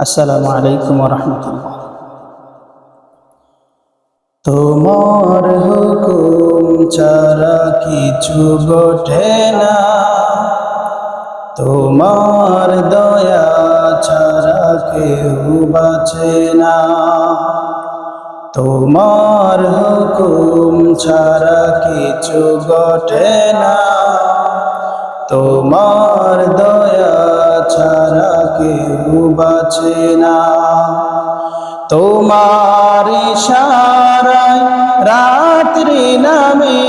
আসসালামু আলাইকুম রহমতুল্লাহ তোমার হুকুম ছাড়া কিছু ঘটে না। তোমার দয়া ছাড়া কেউ বাঁচে না। তোমার হুকুম ছাড়া কিছু ঘটে না। তোমার দয়া ছাড়া কেউ বাঁচে না। তোমার ইশারায় রাত্রি নামে,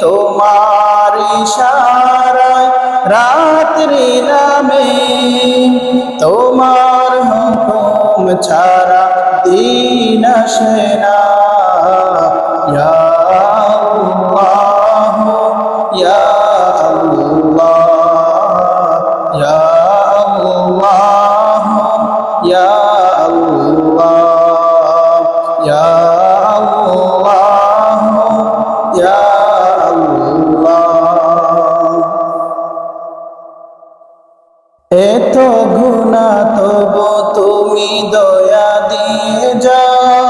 তোমার ইশারায় রাত্রি নামে, তোমার হুকুম ছাড়া দিন আসে না। আল্লাহ ইয়া আল্লাহ ইয়া আল্লাহ ইয়া আল্লাহ এত গুণা তবু তুমি দয়া দিয়ে যাও।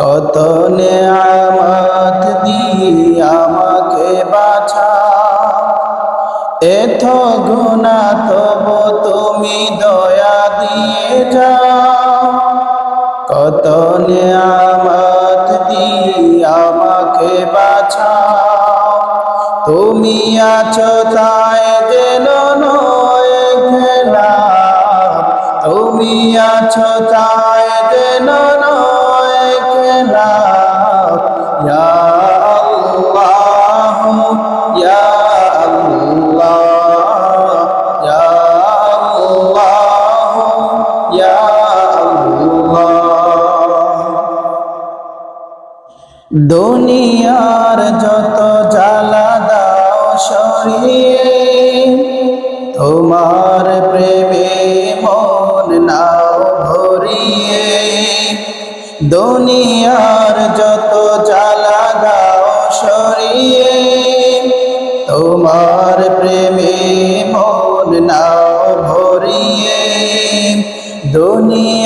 কত নেয়ামত দিয়ে এত গুণা তবু তুমি দয়া দিয়ে যাও। কত নিয়ামত দিয়ে আমাকে বাছাও তুমি আছো তাই যেন নয় খেলা তুমি আছো তাই দুনিয়ার যত জ্বালা দাও সরিয়ে, তোমার প্রেমে মন নাও ভরিয়ে। দুনিয়ার যত জ্বালা দাও সরিয়ে, তোমার প্রেমে মন নাও ভরিয়ে। দুনিয়া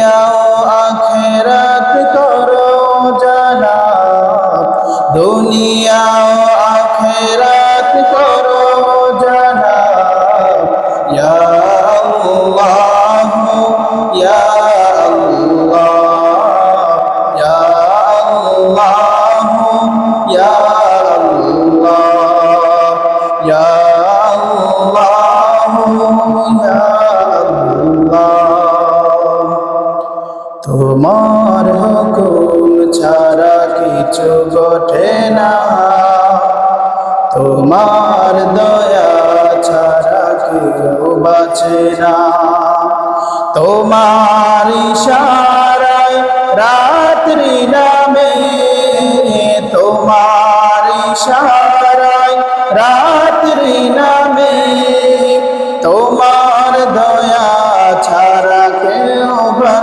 আল্লাহ ইয়া আল্লাহ তোমার হুকুম ছাড়া কিছু ঘটে না। তোমার দয়া ছাড়া কেউ বাঁচে না। তোমার ইশারায়